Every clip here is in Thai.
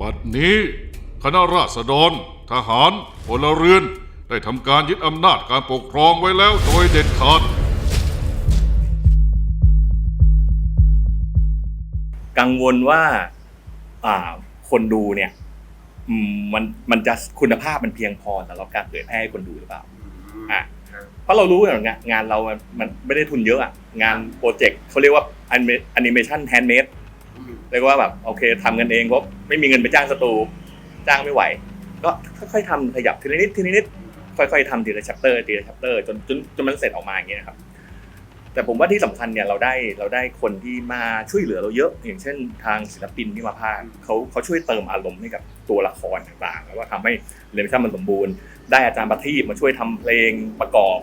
บัดนี้ คณะราษฎร ทหารพลเรือน ได้ทำการยึดอำนาจการปกครองไว้แล้วโดยเด็ดขาด กังวลว่าอ่าคนดูเนี่ยอืมมันมันจะคุณภาพมันเพียงพอสำหรับการเผยแพร่ให้คนดูหรือเปล่า อะเพราะเรารู้อย่างงานงานเรามันมันไม่ได้ทุนเยอะอะงานโปรเจกต์เขาเรียกว่าแอนิเมชันแฮนด์เมด เรียกว่าแบบโอเคทำกันเองเพราะไม่มีเงินไปจ้างสตูจ้างไม่ไหว ก็ค่อยๆทำขยับทีละนิดทีละนิดค่อยๆทำทีละชัปเตอร์ทีละชัปเตอร์จนจนจนมันเสร็จออกมาอย่างเงี้ยครับแต่ผมว่าที่สำคัญเนี่ยเราได้เราได้คนที่มาช่วยเหลือเราเยอะ อย่างเช่น ทางศิลปินที่มาพากเขาเขาช่วยเติมอารมณ์ให้กับตัวละครต่างๆ แล้วก็ทำให้เรนชั่นมันสมบูรณ์ ได้อาจารย์ประทีมาช่วยทำเพลงประกอบ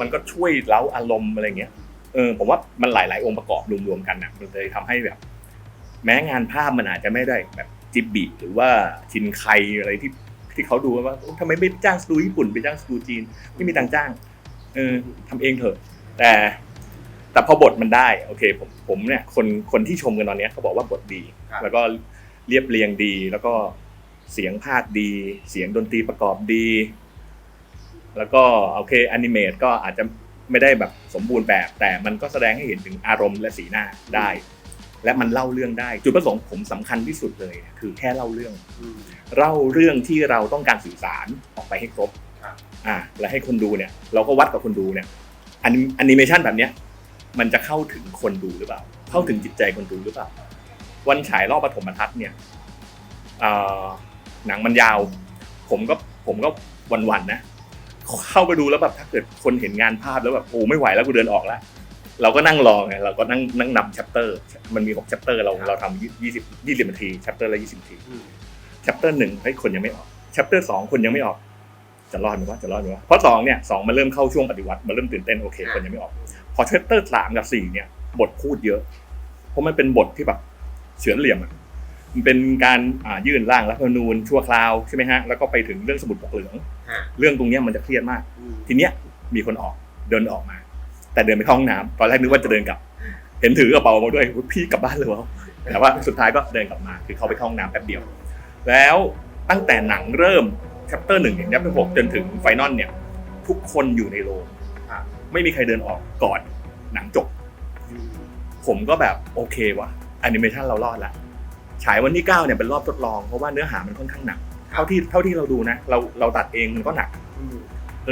มันก็ช่วยเล้าอารมณ์อะไรเงี้ยเออผมว่ามันหลายๆองค์ประกอบรวมๆกันนะมันเลยทำให้แบบ แม้งานภาพมันอาจจะไม่ได้แบบจิบบิหรือว่าชินไคอะไรที่ที่เขาดูว่าโอ๊ะทำไมไม่จ้างสตูญี่ปุ่นไปจ้างสตูจีนไม่มีตังค์จ้างเออทำเองเถอะ แต่แต่พอบทมันได้โอเคผมผมเนี่ยคนคนที่ชมกันตอนเนี้ยเขาบอกว่าบทดีครับแล้วก็เรียบเรียงดี แล้วก็เสียงภาคดี เสียงดนตรีประกอบดี แล้วก็โอเคแอนิเมตก็อาจจะไม่ได้แบบสมบูรณ์แบบ แต่มันก็แสดงให้เห็นถึงอารมณ์และสีหน้าได้ และมันเล่าเรื่องได้ จุดประสงค์ผมสำคัญที่สุดเลย คือแค่เล่าเรื่องเล่าเรื่องที่เราต้องการสื่อสารออกไปให้ครบครับอ่าและให้คนดูเนี่ย เราก็วัดกับคนดูเนี่ยแอนิเมชันแบบเนี้ยมันจะเข้าถึงคนดูหรือเปล่า เข้าถึงจิตใจคนดูหรือเปล่า วันฉายรอบปฐมทัศน์เนี่ยเอ่อหนังมันยาว ผมก็ผมก็วันๆนะ เข้าไปดูแล้วแบบถ้าเกิดคนเห็นงานภาพแล้วแบบโอ้ไม่ไหวแล้วกูเดินออกแล้ว เราก็นั่งรอไงเราก็นั่งนั่งนับชัปเตอร์ มันมีหกชัปเตอร์เราเราทำยี่สิบยี่สิบนาทีชัปเตอร์ละยี่สิบนาทีชัปเตอร์หนึ่งเฮ้ยคนยังไม่ออกชัปเตอร์สองคนยังไม่ออก จะรอดไหมวะจะรอดไหมวะเพราะสองเนี่ยสองมันเริ่มเข้าช่วงปฏิวัติมันเริ่มตื่นเต้นโอเคคนยังไม่ออก พอชัปเตอร์สามกับสี่เนี่ย บทพูดเยอะ เพราะมันเป็นบทที่แบบเฉือนเหลี่ยมอะมันเป็นการอ่ายื่นร่างรัฐธรรมนูญชั่วคราวใช่ไหมฮะแล้วก็ไปถึงเรื่องสมุดปกเหลืองฮะเรื่องตรงเนี้ยมันจะเครียดมาก ทีเนี้ยมีคนออกเดินออกมา แต่เดินไปเข้าห้องน้ำตอนแรกนึกว่าจะเดินกลับ เห็นถือกระเป๋ามาด้วยพี่กลับบ้านเลยวะแต่ว่าสุดท้ายก็เดินกลับมา คือเขาไปเข้าห้องน้ำแป๊บเดียว แล้วตั้งแต่หนังเริ่มชัปเตอร์หนึ่งถึงยัปเตอร์หกจนถึงไฟนอลเนี่ย ทุกคนอยู่ในโรงไม่มีใครเดินออกก่อนหนังจบ ผมก็แบบโอเคว่ะแอนิเมชันเรารอดละฉายวันที่9เนี่ยเป็นรอบทดลองเพราะว่าเนื้อหามันค่อนข้างหนัก เท่าที่เท่าที่เราดูนะ เราเราตัดเองมันก็หนัก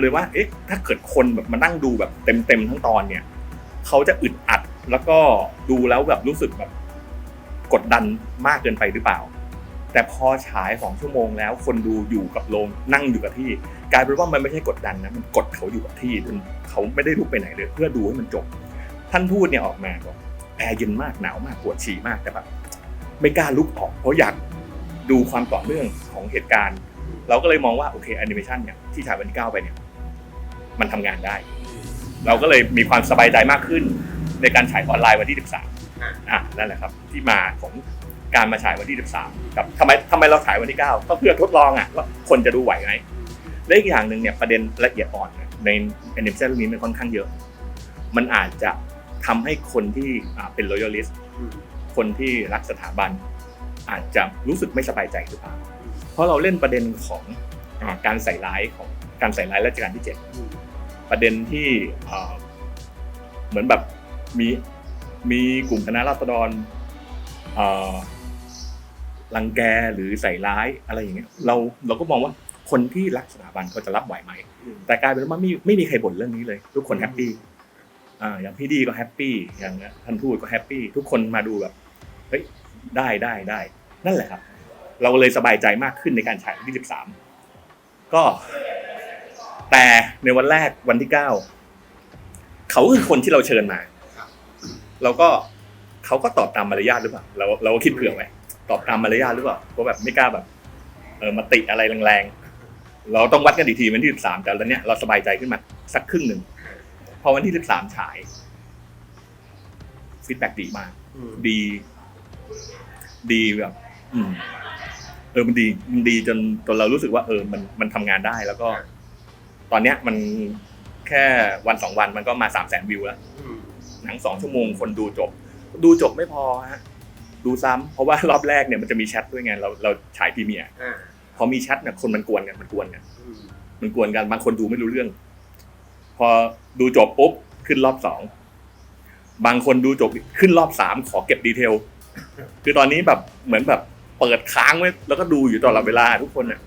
เลยว่า เอ๊ะ ถ้าเกิดคนแบบมานั่งดูแบบเต็มเต็มๆทั้งตอนเนี่ย เขาจะอึดอัดแล้วก็ดูแล้วแบบรู้สึกแบบกดดันมากเกินไปหรือเปล่า แต่พอฉายสองชั่วโมงแล้ว คนดูอยู่กับโรงนั่งอยู่กับที่ กลายเป็นว่ามันไม่ใช่กดดันนะ มันกดเขาอยู่กับที่จนเขาไม่ได้ลุกไปไหนเลย เพื่อดูให้มันจบ ท่านพูดเนี่ยออกมาบอกแอร์เย็นมากหนาวมากปวดฉี่มากแต่แบบไม่กล้าลุกออก เพราะอยากดูความต่อเนื่องของเหตุการณ์ เราก็เลยมองว่าโอเคแอนิเมชันเนี่ยที่ฉายวันที่เก้าไปเนี่ย มันทำงานได้ เราก็เลยมีความสบายใจมากขึ้น ในการฉายออนไลน์วันที่ 13อะอะนั่นแหละครับ ที่มาของการมาฉายวันที่ 13กับทำไมทำไมเราฉายวันที่ 9 ก็เพื่อทดลองอะว่าคนจะดูไหวไหมและอีกอย่างหนึ่งเนี่ยประเด็นละเอียดอ่อนเนี่ยในแอนิเมชันเรื่องนี้มันค่อนข้างเยอะ มันอาจจะทำให้คนที่อ่าเป็น loyalist คนที่รักสถาบัน อาจจะรู้สึกไม่สบายใจหรือเปล่าเพราะเราเล่นประเด็นของอาการใส่ร้ายของการใส่ร้ายรัชกาลที่เจ็ด ประเด็นที่เอ่อเหมือนแบบมีมีกลุ่มคณะราษฎรเอ่อรังแกหรือใส่ร้ายอะไรอย่างเงี้ยเราเราก็มองว่าคนที่รักสถาบันเขาจะรับไหวไหม แต่กลายเป็นว่าไม่ไม่มีใครบ่นเรื่องนี้เลย ทุกคนแฮปปี้อ่าอย่างพี่ดีก็แฮปปี้อย่างท่านทูตก็แฮปปี้ทุกคนมาดูแบบเฮ้ยได้ได้ได้นั่นแหละครับ เราเลยสบายใจมากขึ้นในการฉายวันที่13ก็ แต่ในวันแรกวันที่9เขาคือคนที่เราเชิญมา เราก็เขาก็ตอบตามมารยาทหรือเปล่าเราเราก็คิดเผื่อไว้ตอบตามมารยาทหรือเปล่าเพราะแบบไม่กล้าแบบ เออมาติอะไรแรงๆเราต้องวัดกันอีกทีวันที่13แต่แล้วเนี้ยเราสบายใจขึ้นมาสักครึ่งหนึ่งพอวันที่13ฉายฟีดแบ็ดีมากดี ดีแบบอืมเออมันดีมันดีจนจนเรารู้สึกว่า เออ มันมันทำงานได้แล้วก็ ตอนเนี้ยมันแค่วันสองวันมันก็มาสามแสนวิวแล้ว หนังสองชั่วโมงคนดูจบ ดูจบไม่พอฮะดูซ้ำเพราะว่ารอบแรกเนี่ยมันจะมีแชทด้วยไงเราเราฉายพรีเมียร์อ่าพอมีแชทเนี่ยคนมันกวนกันมันกวนกันอืมมันกวนกันบางคนดูไม่รู้เรื่อง พอดูจบปุ๊บขึ้นรอบสองบางคนดูจบขึ้นรอบสามขอเก็บดีเทลคือตอนนี้แบบเหมือนแบบเปิดค้างไว้แล้วก็ดูอยู่ตลอดเวลาทุกคนเนี่ย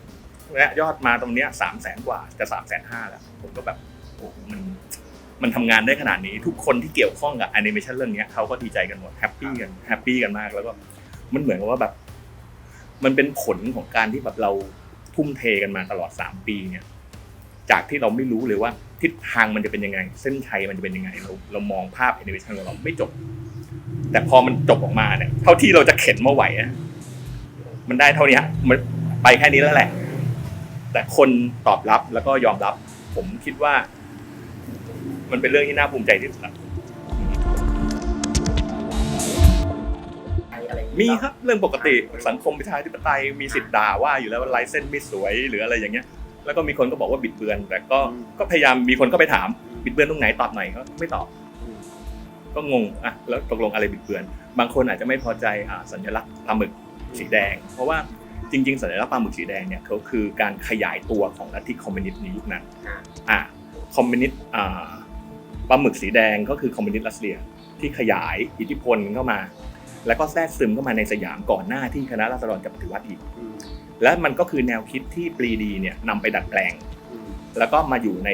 และยอดมาตรงเนี้ยสามแสนกว่าจะสามแสนห้าแล้ว ผมก็แบบโอ้โหมันมันทำงานได้ขนาดนี้ ทุกคนที่เกี่ยวข้องกับแอนิเมชันเรื่องเนี้ยเขาก็ดีใจกันหมดแฮปปี้กันแฮปปี้กันมากแล้วก็มันเหมือนกับว่าแบบ มันเป็นผลของการที่แบบเราทุ่มเทกันมาตลอดสามปีเนี่ย จากที่เราไม่รู้เลยว่าทิศทางมันจะเป็นยังไง เส้นชัยมันจะเป็นยังไง เราเรามองภาพแอนิเมชันของเราไม่จบ แต่พอมันจบออกมาเนี่ยเท่าที่เราจะเข็นมาไหวอะมันได้เท่านี้ฮะมันไปแค่นี้แล้วแหละ แต่คนตอบรับแล้วก็ยอมรับ ผมคิดว่า มันเป็นเรื่องที่น่าภูมิใจที่สุดละอะไรอย่างงี้มีครับเรื่องปกติสังคมประชาธิปไตยมีสิทธิ์ด่าว่าอยู่แล้วว่าลายเส้นไม่สวยหรืออะไรอย่างเงี้ย แล้วก็มีคนก็บอกว่าบิดเบือน แต่ก็ก็พยายามมีคนก็ไปถามบิดเบือนตรงไหนตอบหน่อยเขาไม่ตอบ ก็งงอะแล้วตกลงอะไรบิดเบือน บางคนอาจจะไม่พอใจอ่าสัญลักษณ์ปลาหมึกสีแดง เพราะว่า จริงๆสัญลักษณ์ปลาหมึกสีแดงเนี่ยเขาคือการขยายตัวของลัทธิคอมมิวนิสต์ในยุคนั้นอ่าอะคอมมิวนิสต์อ่าปลาหมึกสีแดงก็คือคอมมิวนิสต์รัสเซียที่ขยายอิทธิพลเข้ามา แล้วก็แทรกซึมเข้ามาในสยามก่อนหน้าที่คณะราษฎรจะปฏิวัติอีกอืมและมันก็คือแนวคิดที่ปรีดีเนี่ยนำไปดัดแปลงอืมแล้วก็มาอยู่ใน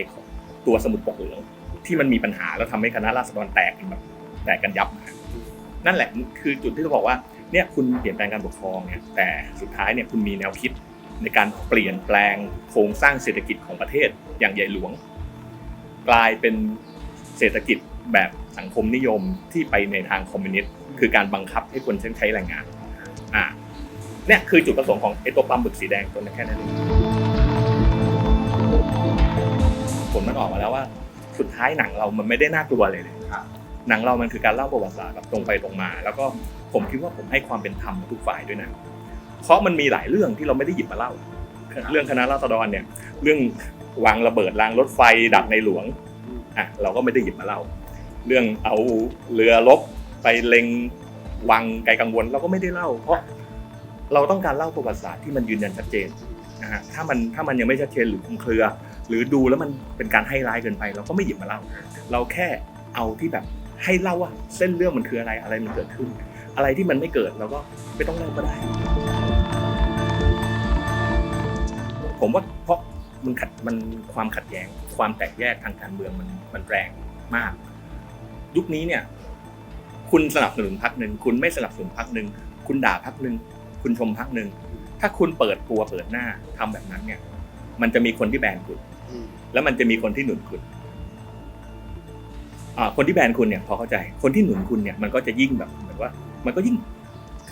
ตัวสมุดปกเหลืองที่มันมีปัญหาแล้วทำให้คณะราษฎรแตกกันแบบแตกกันยับมานั่นแหละคือจุดที่เราบอกว่า เนี่ยคุณเปลี่ยนแปลงการปกครองเนี่ยแต่สุดท้ายเนี่ยคุณมีแนวคิดในการเปลี่ยนแปลงโครงสร้างเศรษฐกิจของประเทศอย่างใหญ่หลวง กลายเป็นเศรษฐกิจแบบสังคมนิยมที่ไปในทางคอมมิวนิสต์คือการบังคับให้คนใช้แรงงานอ่าเนี่ยคือจุดประสงค์ของไอ้ตัวปลาหมึกสีแดงตัวนั้นแค่นั้นเองผลมันออกมาแล้วว่า สุดท้ายหนังเรามันไม่ได้น่ากลัวเลยเลยครับหนังเรามันคือการเล่าประวัติศาสตร์แบบตรงไปตรงมา แล้วก็ ผมคิดว่าผมให้ความเป็นธรรมกับทุกฝ่ายด้วยนะเพราะมันมีหลายเรื่องที่เราไม่ได้หยิบมาเล่า เรื่องคณะราษฎรเนี่ย เรื่องวางระเบิดรางรถไฟดักในหลวงอืมอะเราก็ไม่ได้หยิบมาเล่า เรื่องเอาเรือรบไปเล็งวังไกลกังวลเราก็ไม่ได้เล่า เพราะเราต้องการเล่าประวัติศาสตร์ที่มันยืนยันชัดเจนนะฮะถ้ามันถ้ามันยังไม่ชัดเจนหรือคลุมเครือ หรือดูแล้วมันเป็นการให้ร้ายเกินไป เราก็ไม่หยิบมาเล่า เราแค่เอาที่แบบให้เล่าว่าเส้นเรื่องมันคืออะไรอะไรมันเกิดขึ้น อะไรที่มันไม่เกิดเราก็ไม่ต้องเล่าก็ได้ ผมว่าเพราะมันขัดมันความขัดแย้ง ความแตกแยกทางการเมืองมันมันแรงมาก ยุคนี้เนี่ย คุณสนับสนุนพักหนึ่งคุณไม่สนับสนุนพักหนึ่งคุณด่าพักหนึ่งคุณชมพักหนึ่งถ้าคุณเปิดตัวเปิดหน้าทำแบบนั้นเนี่ย มันจะมีคนที่แบนคุณอืมแล้วมันจะมีคนที่หนุนคุณอ่าคนที่แบนคุณเนี่ยพอเข้าใจ คนที่หนุนคุณเนี่ยมันก็จะยิ่งแบบเหมือนว่า มันก็ยิ่ง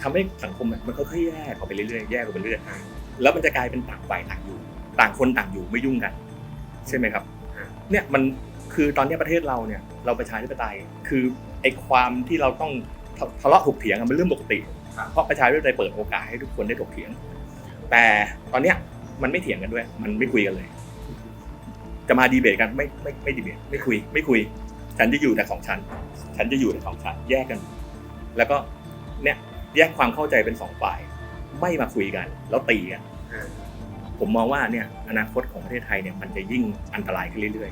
ทำให้สังคมอะมันค่อยๆแยกออกไปเรื่อยๆแยกออกไปเรื่อยๆแล้วมันจะกลายเป็นต่างฝ่ายต่างอยู่ ต่างคนต่างอยู่ไม่ยุ่งกัน ใช่ไหมครับ เนี่ยมันคือตอนนี้ประเทศเราเนี่ย เราประชาธิปไตยคือไอ้ความที่เราต้องทะทะเลาะถกเถียงกันเป็นเรื่องปกติครับเพราะประชาธิปไตยเปิดโอกาสให้ทุกคนได้ถกเถียง แต่ตอนเนี้ยมันไม่เถียงกันด้วย มันไม่คุยกันเลย จะมาดีเบตกันไม่ไม่ไม่ดีเบตไม่คุย ไม่คุย ฉันจะอยู่แต่ของฉัน ฉันจะอยู่แต่ของฉันแยกกัน แล้วก็ เนี่ยแยกความเข้าใจเป็นสองฝ่าย ไม่มาคุยกัน แล้วตีกันผมมองว่าเนี่ยอนาคตของประเทศไทยเนี่ยมันจะยิ่งอันตรายขึ้นเรื่อย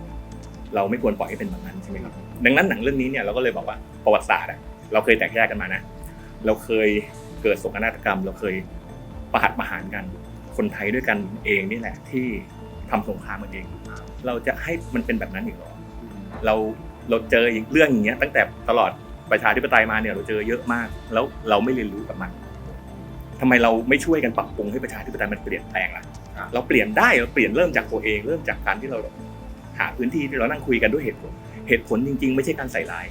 ๆ เราไม่ควรปล่อยให้เป็นแบบนั้นใช่ไหมครับ ดังนั้นหนังเรื่องนี้เนี่ยเราก็เลยบอกว่าประวัติศาสตร์อะเราเคยแตกแยกกันมานะ เราเคยเกิดโศกนาฏกรรม เราเคยประหัตประหารกัน คนไทยด้วยกันเองนี่แหละที่ทำสงครามกันเอง เราจะให้มันเป็นแบบนั้นอีกหรอ เราเราเจอเรื่องอย่างเงี้ยตั้งแต่ตลอด ประชาธิปไตยมาเนี่ยเราเจอเยอะมาก แล้วเราไม่เรียนรู้กับมันทำไมเราไม่ช่วยกันปรับปรุงให้ประชาธิปไตยมันเปลี่ยนแปลงล่ะครับเราเปลี่ยนได้เราเปลี่ยนเริ่มจากตัวเอง เริ่มจากการที่เราหาพื้นที่ที่เรานั่งคุยกันด้วยเหตุผล เหตุผลจริง ๆ ไม่ใช่การใส่ร้าย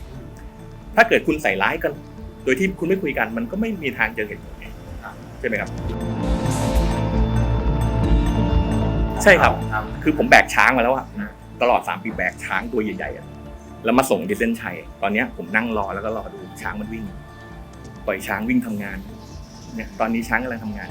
ถ้าเกิดคุณใส่ร้ายกัน โดยที่คุณไม่คุยกันมันก็ไม่มีทางเจอเหตุผลไงครับใช่ไหมครับ ใช่ครับครับ คือผมแบกช้างมาแล้วอะอ่าตลอดสามปีแบกช้างตัวใหญ่ๆอะ แล้วมาส่งที่เส้นชัย ตอนเนี้ยผมนั่งรอแล้วก็รอดูช้างมันวิ่ง ปล่อยช้างวิ่งทำงาน เนี่ย ตอนนี้ช้างกำลังทำงาน